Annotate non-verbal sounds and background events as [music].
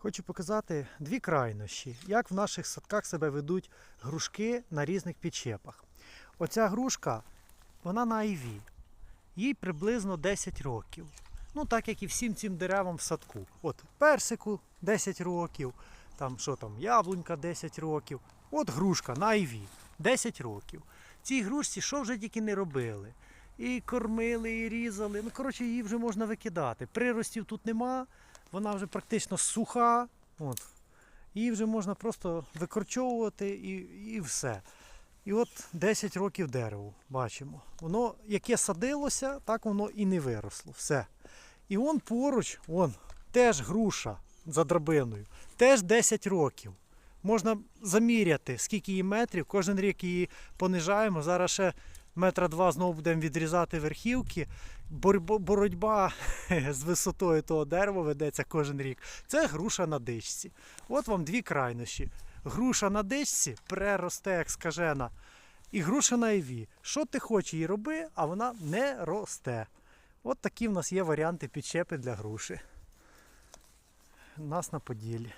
Хочу показати дві крайнощі, як в наших садках себе ведуть грушки на різних підчепах. Оця грушка, вона на IV. Їй приблизно 10 років. Ну, так як і всім цим деревам в садку. От персику 10 років, там що там, яблунька 10 років. От грушка на IV 10 років. Цій грушці що вже тільки не робили. І кормили, і різали. Ну, коротше, її вже можна викидати. Приростів тут нема, вона вже практично суха. От. Її вже можна просто викорчовувати і, і все. І от 10 років дереву бачимо. Воно яке садилося, так воно і не виросло. Все. І он поруч, он, теж груша за драбиною, теж 10 років. Можна заміряти, скільки її метрів. Кожен рік її понижаємо. Зараз ще метра два знову будемо відрізати верхівки. Боротьба, [laughs] з висотою того дерева ведеться кожен рік. Це груша на дичці. От вам дві крайнощі. Груша на дичці преросте, як скажена. І груша на іві. Що ти хочеш її роби, а вона не росте. От такі в нас є варіанти підщепи для груші. У нас на поділі.